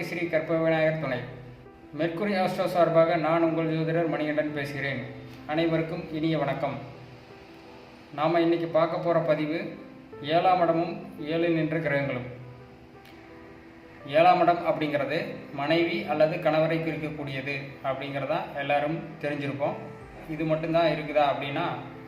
கோட்டை ஸ்ரீ கற்ப விநாயகர் துணை. மெர்க்குரி ஆஸ்ட்ரோ சார்பாக நான் உங்கள் ஜோதிடர் மணிகண்டன் பேசுகிறேன். அனைவருக்கும் இனிய வணக்கம். நாம் இன்னைக்கு பார்க்க போகிற பதிவு ஏழாம் இடமும் ஏழு நின்ற கிரகங்களும். ஏழாம் இடம் அப்படிங்கிறது மனைவி அல்லது கணவரை குறிக்கக்கூடியது அப்படிங்கிறதா எல்லாரும் தெரிஞ்சிருப்போம். இது மட்டும்தான் இருக்குதா அப்படின்னா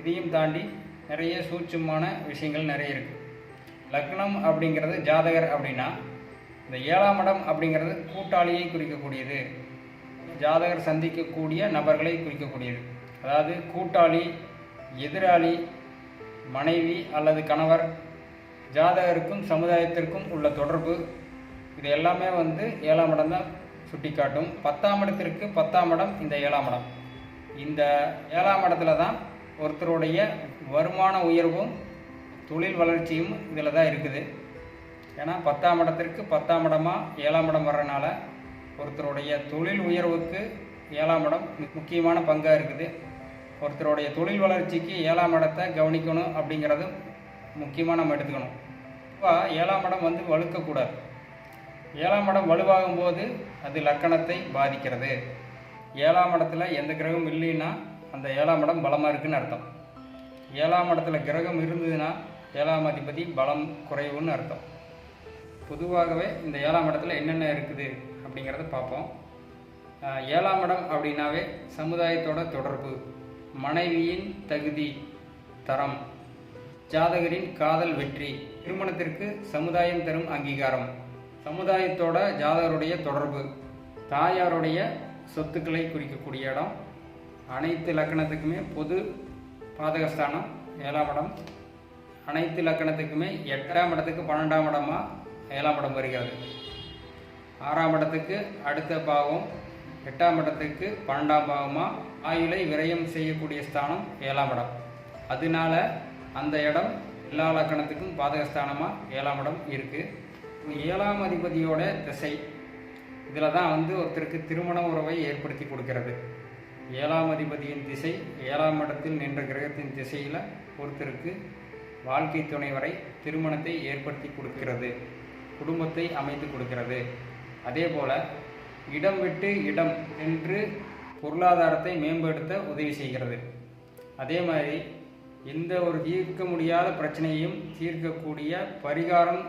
இதையும் தாண்டி நிறைய சூட்சமான விஷயங்கள் நிறைய இருக்குது லக்னம் அப்படிங்கிறது ஜாதகர் அப்படின்னா இந்த ஏழாம் இடம் அப்படிங்கிறது கூட்டாளியை குறிக்கக்கூடியது. ஜாதகர் சந்திக்கக்கூடிய நபர்களை குறிக்கக்கூடியது. அதாவது கூட்டாளி எதிராளி மனைவி அல்லது கணவர் ஜாதகருக்கும் சமுதாயத்திற்கும் உள்ள தொடர்பு இது எல்லாமே வந்து ஏழாம் இடம் தான் சுட்டி காட்டும் பத்தாம் இடத்திற்கு பத்தாம் இடம் இந்த ஏழாம் இடம். இந்த ஏழாம் இடத்துல தான் ஒருத்தருடைய வருமான உயர்வும் தொழில் வளர்ச்சியும் இதில் தான் இருக்குது. ஏன்னா பத்தாம் இடத்திற்கு பத்தாம் இடமா ஏழாம் இடம் வர்றதுனால ஒருத்தருடைய தொழில் உயர்வுக்கு ஏழாம் இடம் முக்கியமான பங்காக இருக்குது. ஒருத்தருடைய தொழில் வளர்ச்சிக்கு ஏழாம் இடத்தை கவனிக்கணும் அப்படிங்கிறது முக்கியமாக நம்ம எடுத்துக்கணும். இப்போ ஏழாம் இடம் வந்து வலுக்கக்கூடாது. ஏழாம் இடம் வலுவாகும் போது அது லக்கணத்தை பாதிக்கிறது. ஏழாம் இடத்துல எந்த கிரகம் இல்லைன்னா அந்த ஏழாம் இடம் பலமாக இருக்குன்னு அர்த்தம். ஏழாம் இடத்துல கிரகம் இருந்ததுன்னா ஏழாம் அதிபதி பலம் குறைவுன்னு அர்த்தம். பொதுவாகவே இந்த ஏழாம் இடத்துல என்னென்ன இருக்குது அப்படிங்கிறத பார்ப்போம். ஏழாம் இடம் அப்படின்னாவே சமுதாயத்தோட தொடர்பு மனைவியின் தகுதி தரம் ஜாதகரின் காதல் வெற்றி திருமணத்திற்கு சமுதாயம் தரும் அங்கீகாரம் சமுதாயத்தோட ஜாதகருடைய தொடர்பு தாயாருடைய சொத்துக்களை குறிக்கக்கூடிய இடம் அனைத்து லக்கணத்துக்குமே பொது பாதகஸ்தானம் ஏழாம் இடம். அனைத்து லக்கணத்துக்குமே எட்டாம் இடத்துக்கு பன்னெண்டாம் இடமாக ஏழாம் இடம் வருகிறது. ஆறாம் இடத்துக்கு அடுத்த பாவம் எட்டாம் இடத்துக்கு பன்னெண்டாம் பாவமாக ஆயுளை விரயம் செய்யக்கூடிய ஸ்தானம் ஏழாம் இடம். அதனால அந்த இடம் எல்லா லக்கணத்துக்கும் பாதகஸ்தானமாக ஏழாம் இடம் இருக்குது ஏழாம் அதிபதியோட திசை. இதில் தான் வந்து ஒருத்தருக்கு திருமண உறவை ஏற்படுத்தி கொடுக்கிறது. ஏழாம் அதிபதியின் திசை ஏழாம் இடத்தில் நின்ற கிரகத்தின் திசையில் ஒருத்தருக்கு வாழ்க்கை துணை வரை திருமணத்தை ஏற்படுத்தி கொடுக்கிறது. குடும்பத்தை அமைத்து கொடுக்கிறது. அதே போல் இடம் விட்டு இடம் என்று பொருளாதாரத்தை மேம்படுத்த உதவி செய்கிறது. அதே மாதிரி எந்த ஒரு தீர்க்க முடியாத பிரச்சனையும் தீர்க்கக்கூடிய பரிகாரம்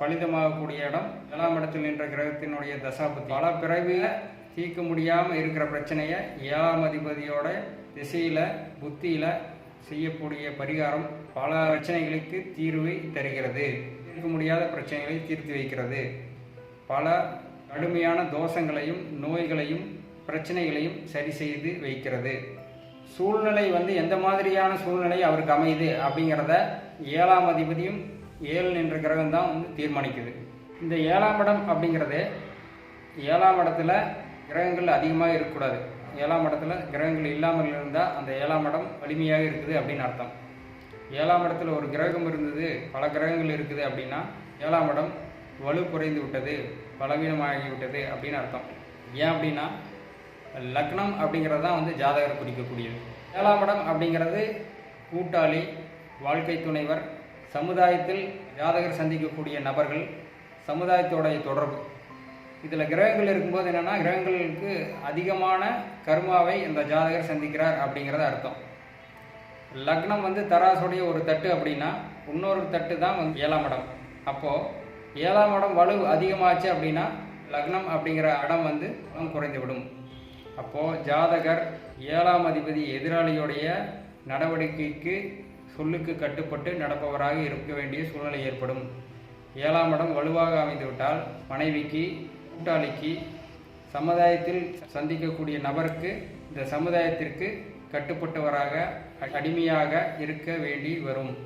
பலிதமாகக்கூடிய இடம் ஏழாம் இடத்தில் நின்ற கிரகத்தினுடைய தசாபுத்தி. பல பிறவியில் தீர்க்க முடியாமல் இருக்கிற பிரச்சனையை ஏழாம் அதிபதியோட திசையில் புத்தியில் செய்யக்கூடிய பரிகாரம் பல பிரச்சனைகளுக்கு தீர்வை தருகிறது. தீர்க்க முடியாத பிரச்சனைகளை தீர்த்து வைக்கிறது. பல கடுமையான தோஷங்களையும் நோய்களையும் பிரச்சனைகளையும் சரி செய்து வைக்கிறது. சூழ்நிலை வந்து எந்த மாதிரியான சூழ்நிலை அவருக்கு அமையுது அப்படிங்கிறத ஏழாம் அதிபதியும் ஏழு என்ற கிரகம் தான் வந்து தீர்மானிக்குது. இந்த ஏழாம் இடம் அப்படிங்கிறது ஏழாம் இடத்துல கிரகங்கள் அதிகமாக இருக்கக்கூடாது. ஏழாம் இடத்துல கிரகங்கள் இல்லாமல் இருந்தால் அந்த ஏழாம் இடம் வலிமையாக இருக்குது அப்படின்னு அர்த்தம். ஏழாம் இடத்துல ஒரு கிரகம் இருந்தது பல கிரகங்கள் இருக்குது அப்படின்னா ஏழாம் இடம் வலு குறைந்து விட்டது பலவீனமாகி விட்டது அப்படின்னு அர்த்தம். ஏன் அப்படின்னா லக்னம் அப்படிங்கிறது தான் வந்து ஜாதகர் குறிக்கக்கூடியது. ஏழாம் இடம் அப்படிங்கிறது கூட்டாளி வாழ்க்கை துணைவர் சமுதாயத்தில் ஜாதகர் சந்திக்கக்கூடிய நபர்கள் சமுதாயத்தோடைய தொடர்பு. இதில் கிரகங்கள் இருக்கும்போது என்னென்னா கிரகங்களுக்கு அதிகமான கர்மாவை இந்த ஜாதகர் சந்திக்கிறார் அப்படிங்கிறது அர்த்தம். லக்னம் வந்து தராசுடைய ஒரு தட்டு அப்படின்னா இன்னொரு தட்டு தான் வந்து ஏழாம் இடம். அப்போது ஏழாம் இடம் வலு அதிகமாச்சு அப்படின்னா லக்னம் அப்படிங்கிற இடம் வந்து குறைந்துவிடும். அப்போது ஜாதகர் ஏழாம் அதிபதி எதிராளியுடைய நடவடிக்கைக்கு சொல்லுக்கு கட்டுப்பட்டு நடப்பவராக இருக்க வேண்டிய சூழ்நிலை ஏற்படும். ஏழாம் இடம் வலுவாக அமைந்துவிட்டால் மனைவிக்கு கூட்டாளிக்கு சமுதாயத்தில் சந்திக்கக்கூடிய நபருக்கு இந்த சமுதாயத்திற்கு கட்டுப்பட்டவராக அடிமையாக இருக்க வேண்டி வரும்.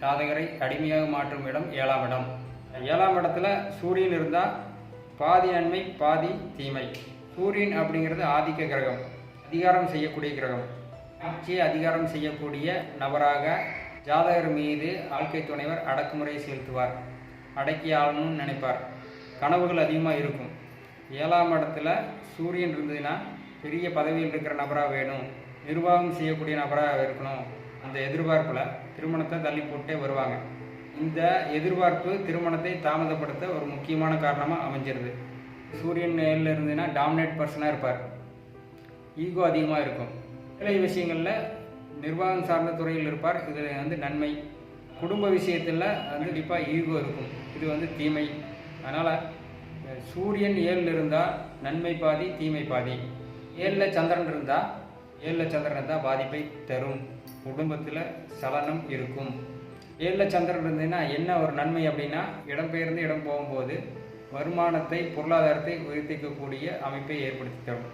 ஜாதகரை அடிமையாக மாற்றும் இடம் ஏழாம் இடம். ஏழாம் இடத்துல சூரியன் இருந்தால் பாதி நன்மை பாதி தீமை. சூரியன் அப்படிங்கிறது ஆதிக்க கிரகம் அதிகாரம் செய்யக்கூடிய கிரகம். ஆட்சியை அதிகாரம் செய்யக்கூடிய நபராக ஜாதகர் மீது ஆழ்க்கை துணைவர் அடக்குமுறை செலுத்துவார். அடக்கி ஆளணும்னு நினைப்பார். கனவுகள் அதிகமாக இருக்கும். ஏழாம் இடத்துல சூரியன் இருந்ததுன்னா பெரிய பதவியில் இருக்கிற நபராக வேணும். நிர்வாகம் செய்யக்கூடிய நபராக இருக்கணும். அந்த எதிர்பார்ப்பில் திருமணத்தை தள்ளி போட்டே வருவாங்க. இந்த எதிர்பார்ப்பு திருமணத்தை தாமதப்படுத்த ஒரு முக்கியமான காரணமாக அமைஞ்சிருது. சூரியன் ஏழில் இருந்ததுன்னா டாமினேட் பர்சனாக இருப்பார். ஈகோ அதிகமாக இருக்கும். வேலை விஷயங்களில் நிர்வாகம் சார்ந்த துறையில் இருப்பார். இது வந்து நன்மை. குடும்ப விஷயத்தில் வந்து கண்டிப்பாக ஈகோ இருக்கும். இது வந்து தீமை. அதனால் சூரியன் ஏழில் இருந்தால் நன்மை பாதி தீமை பாதி. ஏழில் சந்திரன் இருந்தால் ஏழில் சந்திரன் இருந்தால் பாதிப்பை தரும். குடும்பத்தில் சலனம் இருக்கும். ஏழில் சந்திரன் இருந்ததுன்னா என்ன ஒரு நன்மை அப்படின்னா இடம்பெயர்ந்து இடம் போகும்போது வருமானத்தை பொருளாதாரத்தை உயர்த்திக்கக்கூடிய அமைப்பை ஏற்படுத்தி தரும்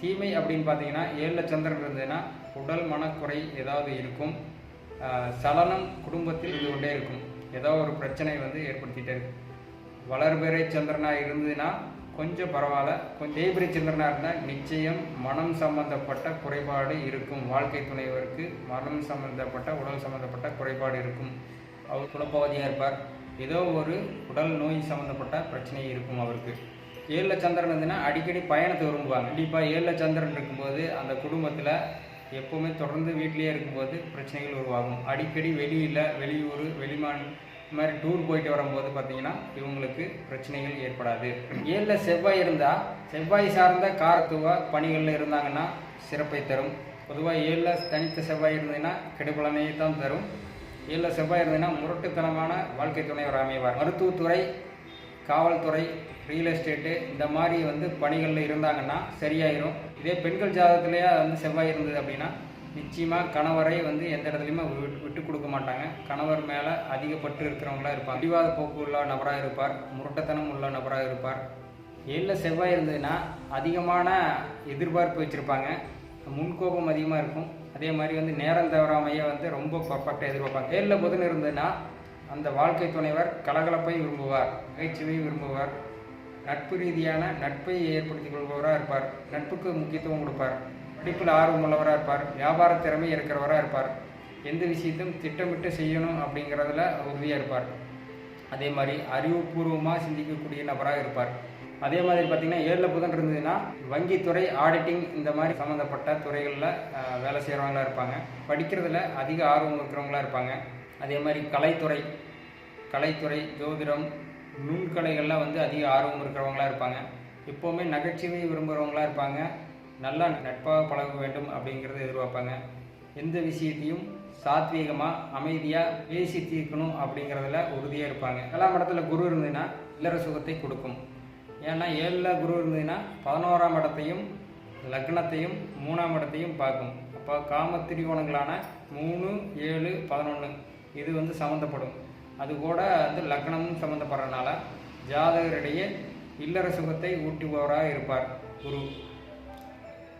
தீமை அப்படின்னு பார்த்தீங்கன்னா ஏழில் சந்திரன் இருந்ததுன்னா உடல் மனக்குறை ஏதாவது இருக்கும். சலனம் குடும்பத்தில் இருந்து கொண்டே இருக்கும். ஏதோ ஒரு பிரச்சனை வந்து ஏற்படுத்திட்டே இருக்கும். வளர்பெறை சந்திரனாக இருந்ததுன்னா கொஞ்சம் பரவாயில்ல. கொஞ்சம் தேய்பிரை சந்திரனாக இருந்தால் நிச்சயம் மனம் சம்பந்தப்பட்ட குறைபாடு இருக்கும். வாழ்க்கை துணைவருக்கு மனம் சம்பந்தப்பட்ட உடல் சம்பந்தப்பட்ட குறைபாடு இருக்கும். அவர் குழப்பவதியாக இருப்பார். ஏதோ ஒரு உடல் நோய் சம்பந்தப்பட்ட பிரச்சனை இருக்கும் அவருக்கு. ஏழில் சந்திரன் இருந்ததுன்னா அடிக்கடி பயணத்தை விரும்புவாங்க. கண்டிப்பாக ஏழில் சந்திரன் இருக்கும்போது அந்த குடும்பத்தில் எப்போவுமே தொடர்ந்து வீட்டிலேயே இருக்கும்போது பிரச்சனைகள் உருவாகும். அடிக்கடி வெளியில் வெளியூர் வெளிமான் இது மாதிரி டூர் போயிட்டு வரும்போது பார்த்தீங்கன்னா இவங்களுக்கு பிரச்சனைகள் ஏற்படாது. ஏழில் செவ்வாய் இருந்தால் செவ்வாய் சார்ந்த காரத்துவ பணிகளில் இருந்தாங்கன்னா சிறப்பை தரும். பொதுவாக ஏழில் தனித்த செவ்வாய் இருந்ததுன்னா கெடுபலனையை தான் தரும். ஏழில் செவ்வாய் இருந்ததுன்னா முரட்டுத்தனமான வாழ்க்கை துணைவர் அமைவார். மருத்துவத்துறை காவல்துறை ரியல் எஸ்டேட்டு இந்த மாதிரி வந்து பணிகளில் இருந்தாங்கன்னா சரியாயிரும். இதே பெண்கள் ஜாதகத்திலேயே வந்து செவ்வாய் இருந்தது அப்படின்னா நிச்சயமாக கணவரை வந்து எந்த இடத்துலையுமே விட்டு விட்டு கொடுக்க மாட்டாங்க. கணவர் மேலே அதிகப்பட்டு இருக்கிறவங்களா இருப்பாங்க. பிடிவாத போக்கு உள்ள நபராக இருப்பார். முரட்டத்தனம் உள்ள நபராக இருப்பார். ஏழில் செவ்வாய் இருந்ததுன்னா அதிகமான எதிர்பார்ப்பு வச்சுருப்பாங்க. முன்கோபம் அதிகமாக இருக்கும். அதே மாதிரி வந்து நேரம் தவறாமையே வந்து ரொம்ப பர்ஃபெக்டாக எதிர்பார்ப்பாங்க. ஏழில் புதன் இருந்ததுன்னா அந்த வாழ்க்கை துணைவர் கலகலப்பை விரும்புவார். நகைச்சுவை விரும்புவார். நட்பு ரீதியான நட்பை ஏற்படுத்திக் கொள்பவராக இருப்பார். நட்புக்கு முக்கியத்துவம் கொடுப்பார். படிப்பில் ஆர்வம் உள்ளவராக இருப்பார் வியாபார திறமை இருக்கிறவராக இருப்பார் எந்த விஷயத்தையும் திட்டமிட்டு செய்யணும் அப்படிங்கிறதுல உறுதியாக இருப்பார். அதே மாதிரி அறிவுபூர்வமாக சிந்திக்கக்கூடிய நபராக இருப்பார். அதே மாதிரி பார்த்திங்கன்னா ஏழில் புதன் இருந்ததுன்னா வங்கித்துறை ஆடிட்டிங் இந்த மாதிரி சம்மந்தப்பட்ட துறைகளில் வேலை செய்கிறவங்களா இருப்பாங்க. படிக்கிறதுல அதிக ஆர்வம் இருக்கிறவங்களா இருப்பாங்க. அதே மாதிரி கலைத்துறை கலைத்துறை ஜோதிடம் நுண்கலைகளில் வந்து அதிக ஆர்வம் இருக்கிறவங்களா இருப்பாங்க. எப்போவுமே நகைச்சுவை விரும்புகிறவங்களா இருப்பாங்க. நல்லா நட்பாக பழக வேண்டும் அப்படிங்கிறத எதிர்பார்ப்பாங்க. எந்த விஷயத்தையும் சாத்வீகமாக அமைதியாக பேசி தீர்க்கணும் அப்படிங்கிறதுல உறுதியாக இருப்பாங்க. ஏழாம் இடத்துல குரு இருந்ததுன்னா இல்லற சுகத்தை கொடுக்கும். ஏன்னா ஏழில் குரு இருந்ததுன்னா பதினோராம் இடத்தையும் லக்னத்தையும் மூணாம் இடத்தையும் பார்க்கும். அப்போ காம திரிகோணங்களான மூணு ஏழு பதினொன்று இது வந்து சம்மந்தப்படும் அது கூட வந்து லக்னமும் சம்மந்தப்படுறதுனால ஜாதகரிடையே இல்லற சுகத்தை ஊட்டுபவராக இருப்பார் குரு.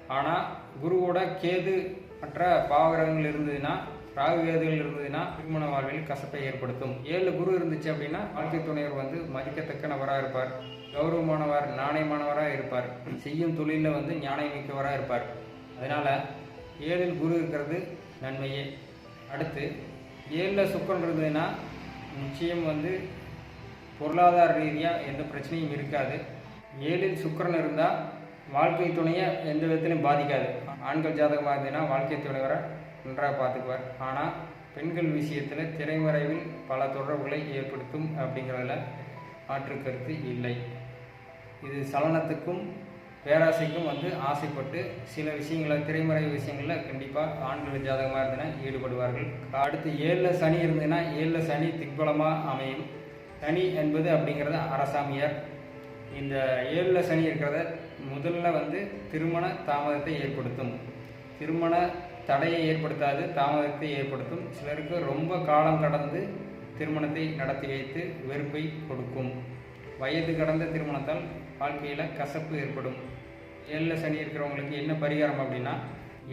ஆனால் குருவோட கேது மற்ற பாவகிரகங்கள் இருந்ததுன்னா ராகு கேதுகள் இருந்ததுன்னா திருமண வாழ்வில் கசப்பை ஏற்படுத்தும். ஏழு குரு இருந்துச்சு அப்படின்னா வாழ்க்கை துணைவர் வந்து மதிக்கத்தக்க நபராக இருப்பார். கௌரவமானவர் நாணயமானவராக இருப்பார். செய்யும் தொழிலில் வந்து ஞானம் மிக்கவராக இருப்பார். அதனால் ஏழில் குரு இருக்கிறது நன்மையே. அடுத்து ஏழில் சுக்கன் இருந்ததுன்னா நிச்சயம் வந்து பொருளாதார ரீதியாக எந்த பிரச்சனையும் இருக்காது. ஏழில் சுக்கிரன் இருந்தால் வாழ்க்கை துணையை எந்த விதத்திலையும் பாதிக்காது. ஆண்கள் ஜாதகமாக இருந்ததுன்னா வாழ்க்கை துணைவரை நன்றாக பார்த்துக்குவார். ஆனால் பெண்கள் விஷயத்தில் திரைமறைவில் பல தொடர்புகளை ஏற்படுத்தும் அப்படிங்கிறதுல மாற்று கருத்து இல்லை. இது சலனத்துக்கும் பேராசைக்கும் வந்து ஆசைப்பட்டு சில விஷயங்களை திரைமறை விஷயங்களில் கண்டிப்பாக ஆண்கள் ஜாதகமாக இருந்ததுன்னா ஈடுபடுவார்கள். அடுத்து ஏழில் சனி இருந்ததுன்னா ஏழில் சனி திக்பலமாக அமையும். சனி என்பது அப்படிங்கிறது அரசாமியார் இந்த ஏழில் சனி இருக்கிறத முதல்ல வந்து திருமண தாமதத்தை ஏற்படுத்தும். திருமண தடையை ஏற்படுத்தாது தாமதத்தை ஏற்படுத்தும். சிலருக்கு ரொம்ப காலம் கடந்து திருமணத்தை நடத்தி வைத்து வெறுப்பை கொடுக்கும். வயது கடந்த திருமணத்தால் வாழ்க்கையில் கசப்பு ஏற்படும். ஏழில் சனி இருக்கிறவங்களுக்கு என்ன பரிகாரம் அப்படின்னா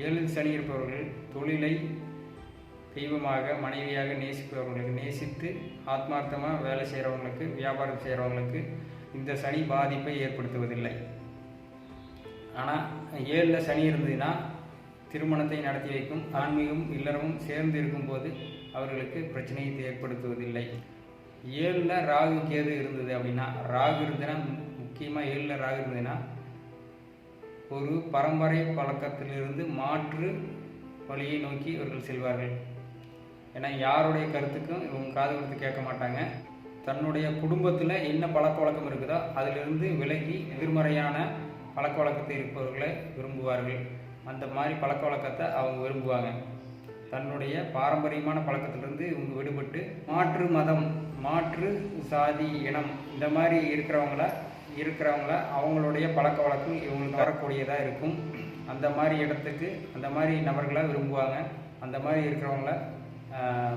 ஏழில் சனி இருப்பவர்கள் தொழிலை தெய்வமாக மனைவியாக நேசிப்பவர்களுக்கு நேசித்து ஆத்மார்த்தமாக வேலை செய்கிறவங்களுக்கு வியாபாரம் செய்கிறவங்களுக்கு இந்த சனி பாதிப்பை ஏற்படுத்துவதில்லை. ஆனால் ஏழில் சனி இருந்ததுன்னா திருமணத்தை நடத்தி வைக்கும் ஆன்மீகம் இல்லறமும் சேர்ந்து இருக்கும்போது அவர்களுக்கு பிரச்சனையை ஏற்படுத்துவதில்லை. ஏழில் ராகு கேது இருந்தது அப்படின்னா ராகு இருந்ததுன்னா முக்கியமாக ஏழில் ராகு இருந்ததுன்னா ஒரு பரம்பரை பழக்கத்திலிருந்து மாற்று வழியை நோக்கி இவர்கள் செல்வார்கள். ஏன்னா யாருடைய கருத்துக்கும் இவங்க காது கொடுத்து கேட்க மாட்டாங்க. தன்னுடைய குடும்பத்தில் என்ன பழக்க வழக்கம் இருக்குதோ அதிலிருந்து விலகி எதிர்மறையான பழக்க வழக்கத்தை இருப்பவர்களை விரும்புவார்கள். அந்த மாதிரி பழக்க வழக்கத்தை அவங்க விரும்புவாங்க. தன்னுடைய பாரம்பரியமான பழக்கத்திலிருந்து இவங்க விடுபட்டு மாற்று மதம் மாற்று சாதி இனம் இந்த மாதிரி இருக்கிறவங்கள இருக்கிறவங்கள அவங்களுடைய பழக்க வழக்கம் இவங்களுக்கு வரக்கூடியதாக இருக்கும். அந்த மாதிரி இடத்துக்கு அந்த மாதிரி நபர்களை விரும்புவாங்க. அந்த மாதிரி இருக்கிறவங்கள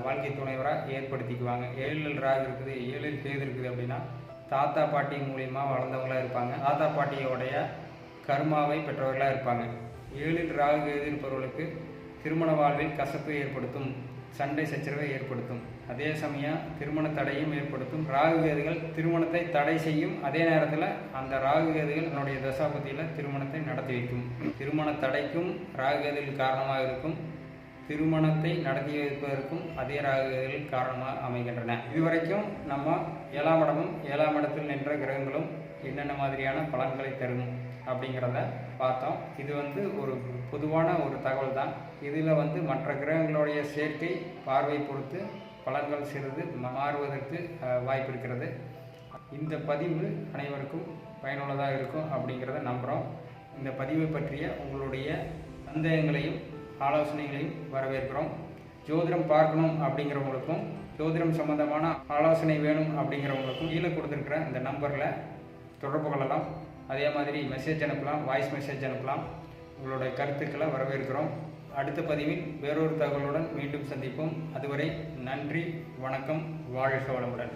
வாழ்க்கை துணைவராக ஏற்படுத்திக்குவாங்க. ஏழில் ராகு இருக்குது ஏழில் கேது இருக்குது அப்படின்னா தாத்தா பாட்டி மூலியமாக வளர்ந்தவங்களா இருப்பாங்க. தாத்தா பாட்டியோடைய கர்மாவை பெற்றவர்களாக இருப்பாங்க. ஏழில் ராகு கேது இருப்பவர்களுக்கு திருமண வாழ்வில் கசப்பு ஏற்படுத்தும் சண்டை சச்சரவை ஏற்படுத்தும். அதே சமயம் திருமண தடையும் ஏற்படுத்தும். ராகு கேதுகள் திருமணத்தை தடை செய்யும். அதே நேரத்தில் அந்த ராகு கேதுகள் தன்னுடைய தசாபதியில் திருமணத்தை நடத்தி வைக்கும். திருமண தடைக்கும் ராகு கேதுகள் காரணமாக இருக்கும். திருமணத்தை நடத்தி வைப்பதற்கும் அதே ராகுகள் காரணமாக அமைகின்றன. இதுவரைக்கும் நம்ம ஏழாம் இடமும் ஏழாம் இடத்தில் நின்ற கிரகங்களும் என்னென்ன மாதிரியான பலன்களை தரும்? அப்படிங்கிறத பார்த்தோம். இது வந்து ஒரு பொதுவான ஒரு தகவல் தான் இதில் வந்து மற்ற கிரகங்களுடைய சேர்க்கை பார்வை பொறுத்து பலன்கள் சிறிது மாறுவதற்கு வாய்ப்பு இருக்கிறது. இந்த பதிவு அனைவருக்கும் பயனுள்ளதாக இருக்கும் அப்படிங்கிறத நம்புகிறோம் இந்த பதிவை பற்றிய உங்களுடைய சந்தேகங்களையும் ஆலோசனைகளையும் வரவேற்கிறோம். ஜோதிடம் பார்க்கணும் அப்படிங்கிறவங்களுக்கும் ஜோதிடம் சம்பந்தமான ஆலோசனை வேணும் அப்படிங்கிறவங்களுக்கும் கீழே கொடுத்துருக்குற இந்த நம்பரில் தொடர்பு கொள்ளலாம். அதே மாதிரி மெசேஜ் அனுப்பலாம் வாய்ஸ் மெசேஜ் அனுப்பலாம். உங்களுடைய கருத்துக்களை வரவேற்கிறோம். அடுத்த பதிவில் வேறொரு தகவலுடன் மீண்டும் சந்திப்போம். அதுவரை நன்றி வணக்கம் வாழ்க வளமுடன்.